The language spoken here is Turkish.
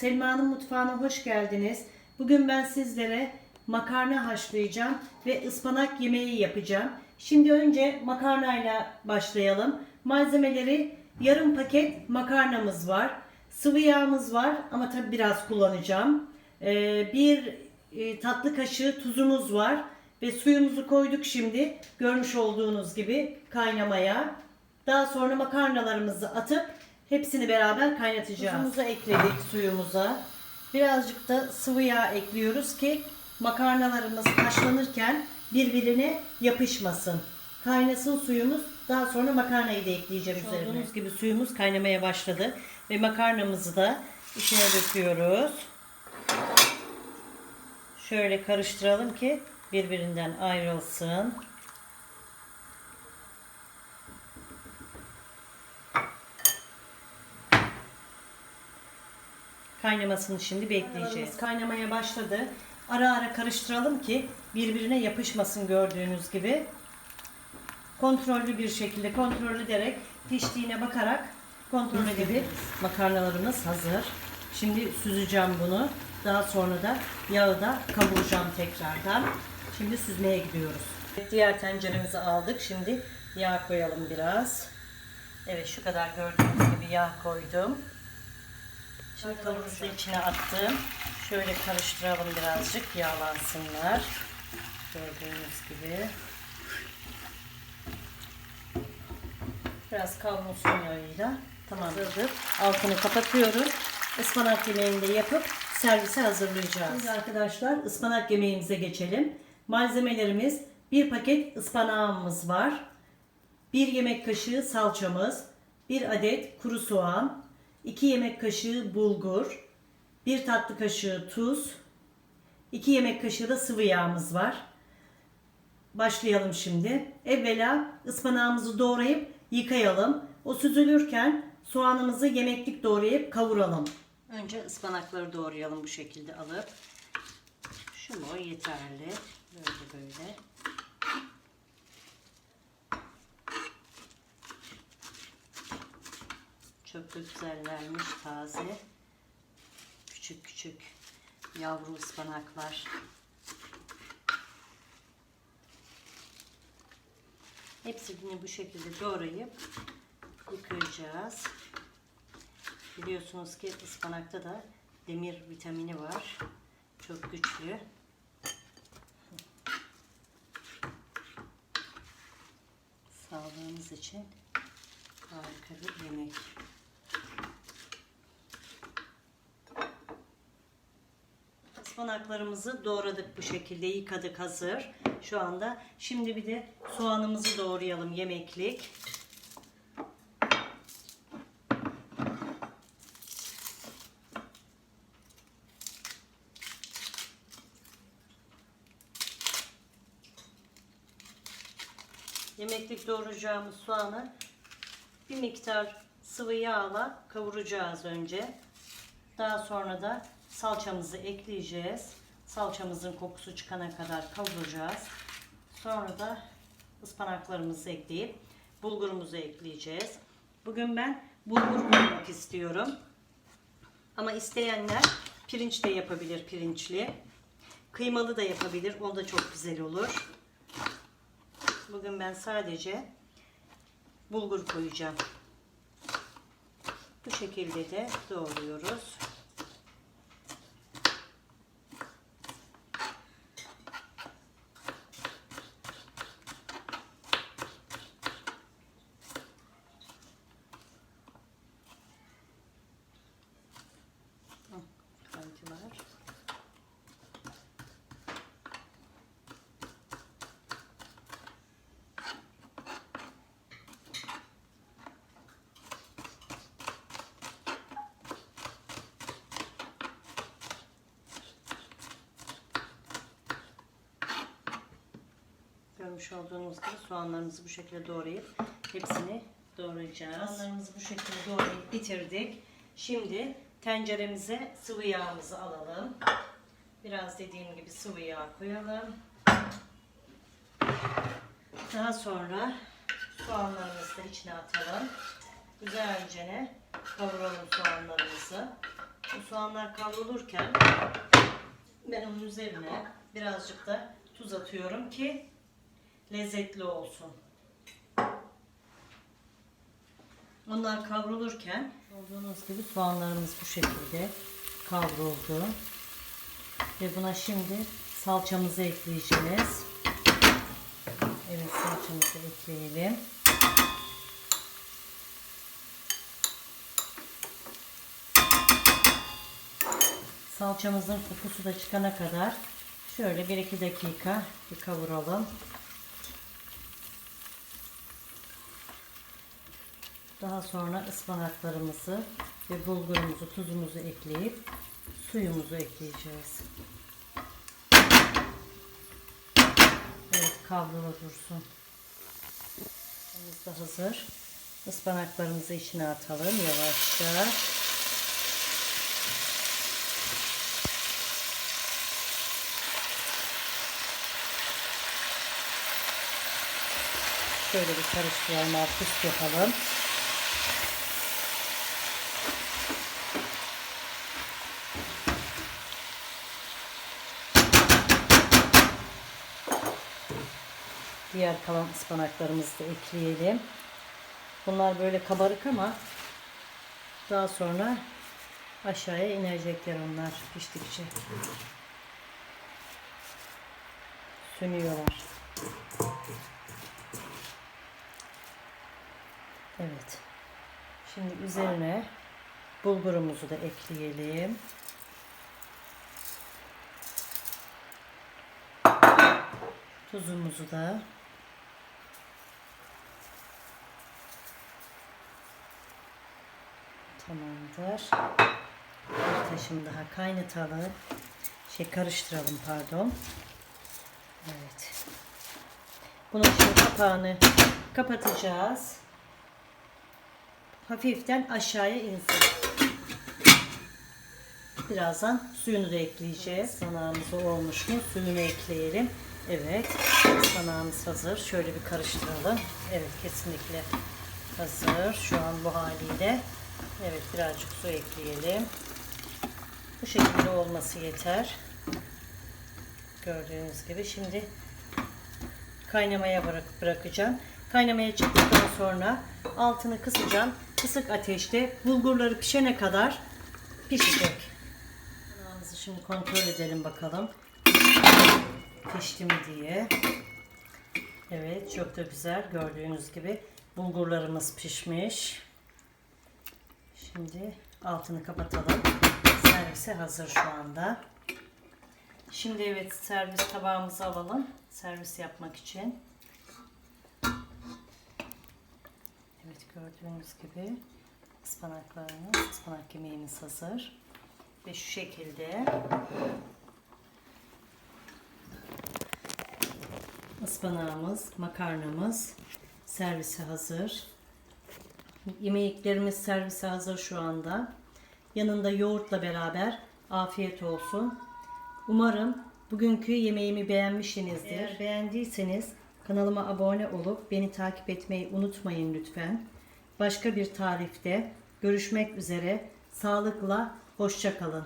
Selma'nın mutfağına hoş geldiniz. Bugün ben sizlere makarna haşlayacağım ve ıspanak yemeği yapacağım. Şimdi önce makarnayla başlayalım. Malzemeleri yarım paket makarnamız var. Sıvı yağımız var ama tabi biraz kullanacağım. Ee, bir e, tatlı kaşığı tuzumuz var. Ve suyumuzu koyduk şimdi. Görmüş olduğunuz gibi kaynamaya. Daha sonra makarnalarımızı atıp hepsini beraber kaynatacağız. Tuzumuzu ekledik suyumuza. Birazcık da sıvı yağ ekliyoruz ki makarnalarımız haşlanırken birbirine yapışmasın. Kaynasın suyumuz. Daha sonra makarnayı da ekleyeceğim üzerine. Gördüğünüz gibi suyumuz kaynamaya başladı. Ve makarnamızı da içine döküyoruz. Şöyle karıştıralım ki birbirinden ayrılsın. Kaynamasını şimdi bekleyeceğiz. Kaynamaya başladı. Ara ara karıştıralım ki birbirine yapışmasın gördüğünüz gibi. Kontrollü bir şekilde kontrol ederek piştiğine bakarak kontrol edip makarnalarımız hazır. Şimdi süzeceğim bunu. Daha sonra da yağı da kavuracağım tekrardan. Şimdi süzmeye gidiyoruz. Diğer tenceremizi aldık. Şimdi yağ koyalım biraz. Evet şu kadar gördüğünüz gibi yağ koydum. Tavuğumuzu içine attım. Şöyle karıştıralım birazcık yağlansınlar. Gördüğünüz gibi. Biraz kavrulsun yağıyla. Tamamdır. Altını kapatıyorum. Ispanak yemeğini de yapıp servise hazırlayacağız. Şimdi arkadaşlar ıspanak yemeğimize geçelim. Malzemelerimiz bir paket ıspanağımız var. Bir yemek kaşığı salçamız, bir adet kuru soğan, 2 yemek kaşığı bulgur, 1 tatlı kaşığı tuz, 2 yemek kaşığı da sıvı yağımız var. Başlayalım şimdi. Evvela ıspanağımızı doğrayıp yıkayalım. O süzülürken soğanımızı yemeklik doğrayıp kavuralım. Önce ıspanakları doğrayalım bu şekilde alıp. Şu mu yeterli. Böyle böyle. Çok da güzellermiş taze. Küçük küçük yavru ıspanaklar. Hepsini bu şekilde doğrayıp yıkayacağız. Biliyorsunuz ki ıspanakta da demir vitamini var. Çok güçlü. Sağlığımız için harika bir yemek. Ispanaklarımızı doğradık bu şekilde yıkadık hazır. Şu anda şimdi bir de soğanımızı doğrayalım yemeklik. Yemeklik doğrayacağımız soğanı bir miktar sıvı yağla kavuracağız önce. Daha sonra da salçamızı ekleyeceğiz. Salçamızın kokusu çıkana kadar kavuracağız. Sonra da ıspanaklarımızı ekleyip bulgurumuzu ekleyeceğiz. Bugün ben bulgur koymak istiyorum. Ama isteyenler pirinç de yapabilir pirinçli. Kıymalı da yapabilir. O da çok güzel olur. Bugün ben sadece bulgur koyacağım. Bu şekilde de doğruyoruz. Görmüş olduğunuz gibi soğanlarımızı bu şekilde doğrayıp hepsini doğrayacağız. Soğanlarımızı bu şekilde doğrayıp bitirdik. Şimdi tenceremize sıvı yağımızı alalım. Biraz dediğim gibi sıvı yağ koyalım. Daha sonra soğanlarımızı da içine atalım. Güzelce kavuralım soğanlarımızı. Bu soğanlar kavrulurken ben onun üzerine birazcık da tuz atıyorum ki lezzetli olsun. Onlar kavrulurken olduğunuz gibi soğanlarımız bu şekilde kavruldu. Ve buna şimdi salçamızı ekleyeceğiz. Evet salçamızı ekleyelim. Salçamızın kokusu da çıkana kadar şöyle 1-2 dakika bir kavuralım. Daha sonra ıspanaklarımızı ve bulgurumuzu, tuzumuzu ekleyip suyumuzu ekleyeceğiz. Evet kavrula dursun. Da hazır. Ispanaklarımızı içine atalım yavaşça. Şöyle bir karıştıralım, alt üst yapalım. Diğer kalan ıspanaklarımızı da ekleyelim. Bunlar böyle kabarık ama daha sonra aşağıya inecekler onlar piştikçe. Sönüyorlar. Evet. Şimdi üzerine bulgurumuzu da ekleyelim. Tuzumuzu da Tamamdır. Bir taşım daha kaynatalım. Şey karıştıralım pardon. Evet. Bunun şimdi kapağını kapatacağız. Hafiften aşağıya insin. Birazdan suyunu da ekleyeceğiz. Sanağımız olmuş mu? Suyunu ekleyelim. Evet. Sanağımız hazır. Şöyle bir karıştıralım. Evet kesinlikle hazır. Şu an bu haliyle. Evet birazcık su ekleyelim. Bu şekilde olması yeter. Gördüğünüz gibi şimdi kaynamaya bırak bırakacağım. Kaynamaya çıktıktan sonra altını kısacağım. Kısık ateşte bulgurları pişene kadar pişecek. Yanağımızı şimdi kontrol edelim bakalım. Pişti mi diye. Evet çok da güzel gördüğünüz gibi bulgurlarımız pişmiş. Şimdi altını kapatalım. Servise hazır şu anda. Şimdi evet servis tabağımızı alalım. Servis yapmak için. Evet gördüğünüz gibi ıspanaklarımız, ıspanak yemeğimiz hazır. Ve şu şekilde ıspanağımız, makarnamız servise hazır. Yemeklerimiz servise hazır şu anda. Yanında yoğurtla beraber afiyet olsun. Umarım bugünkü yemeğimi beğenmişsinizdir. Eğer beğendiyseniz kanalıma abone olup beni takip etmeyi unutmayın lütfen. Başka bir tarifte görüşmek üzere. Sağlıkla, hoşça kalın.